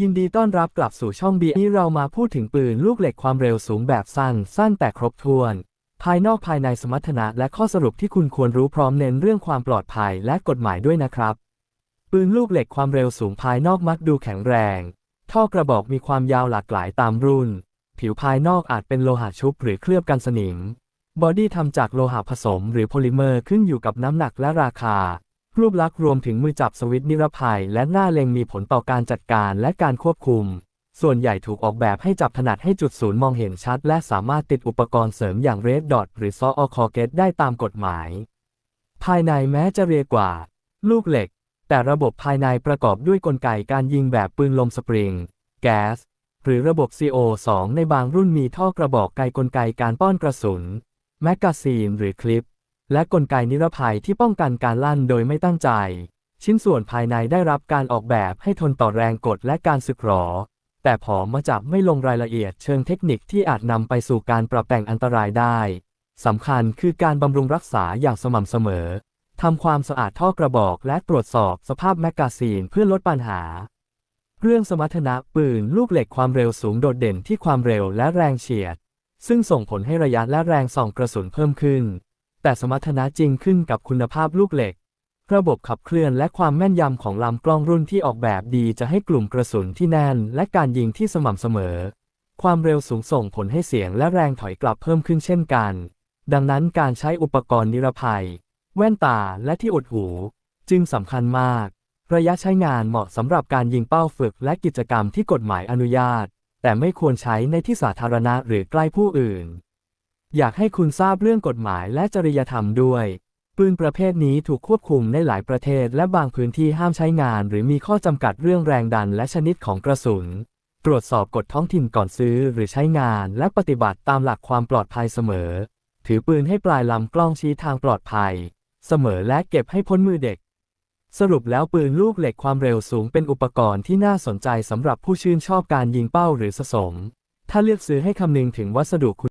ยินดีต้อนรับกลับสู่ช่อง B นี้เรามาพูดถึงปืนลูกเหล็กความเร็วสูงแบบสั้น สั้นแต่ครบถ้วน ภายนอกภายในสมรรถนะและข้อสรุปที่คุณควรรู้พร้อมเน้นเรื่องความปลอดภัยและกฎหมายด้วยนะครับ ปืนลูกเหล็กความเร็วสูงภายนอกมักดูแข็งแรง ท่อกระบอกมีความยาวหลากหลายตามรุ่น ผิวภายนอกอาจเป็นโลหะชุบหรือเคลือบกันสนิม บอดี้ทำจากโลหะผสมหรือโพลิเมอร์ขึ้นอยู่กับน้ำหนักและราคา รูปลักษณ์รวมถึงมือจับสวิตช์นิรภัย และหน้าเล็งมีผลต่อการจัดการและการควบคุม ส่วนใหญ่ถูกออกแบบให้จับถนัดให้จุดศูนย์มองเห็นชัด และสามารถติดอุปกรณ์เสริมอย่างเรดดอทหรือซออคอเกตได้ตามกฎหมาย ภายในแม้จะเรียกว่า ลูกเหล็ก แต่ระบบภายในประกอบด้วยกลไกการยิงแบบปืนลมสปริง แก๊ส หรือระบบ CO2 ในบางรุ่นมีท่อกระบอกไกลกลไกการป้อนกระสุน แมกกาซีนหรือคลิป และกลไกนิรภัยที่ป้องกันการลั่นโดยไม่ตั้งใจ ชิ้นส่วนภายในได้รับการออกแบบให้ทนต่อแรงกดและการสึกหรอ แต่ผอมาจับไม่ลงรายละเอียดเชิงเทคนิคที่อาจนำไปสู่การปรับแต่งอันตรายได้สำคัญคือการบำรุงรักษาอย่างสม่ำเสมอทำความสะอาดท่อกระบอกและตรวจสอบสภาพแมกกาซีนเพื่อลดปัญหา เรื่องสมรรถนะปืนลูกเหล็กความเร็วสูงโดดเด่นที่ความเร็วและแรงเฉียด ซึ่งส่งผลให้ระยะและแรงส่องกระสุนเพิ่มขึ้น แต่สมรรถนะจริงขึ้นกับคุณภาพลูกเหล็ก ระบบขับเคลื่อนและความแม่นยำของลำกล้องรุ่นที่ออกแบบดีจะให้กลุ่มกระสุนที่แน่น และการยิงที่สม่ำเสมอ ความเร็วสูงส่งผลให้เสียงและแรงถอยกลับเพิ่มขึ้นเช่นกัน ดังนั้นการใช้อุปกรณ์นิรภัย แว่นตาและที่อุดหู จึงสำคัญมาก ระยะใช้งานเหมาะสำหรับการยิงเป้าฝึกและกิจกรรมที่กฎหมายอนุญาต แต่ไม่ควรใช้ในที่สาธารณะหรือใกล้ผู้อื่น อยากให้คุณทราบเรื่องกฎหมายและจริยธรรมด้วย ปืนประเภทนี้ถูกควบคุมในหลายประเทศและบางพื้นที่ห้ามใช้งาน หรือมีข้อจำกัดเรื่องแรงดันและชนิดของกระสุน ตรวจสอบกฎท้องถิ่นก่อนซื้อหรือใช้งานและปฏิบัติตามหลักความปลอดภัยเสมอ ถือปืนให้ปลายลำกล้องชี้ทางปลอดภัย เสมอและเก็บให้พ้นมือเด็ก สรุปแล้วปืนลูกเหล็กความเร็วสูงเป็นอุปกรณ์ที่น่าสนใจสำหรับผู้ชื่นชอบการยิงเป้าหรือสะสม ถ้าเลือกซื้อให้คำนึงถึงวัสดุคุณ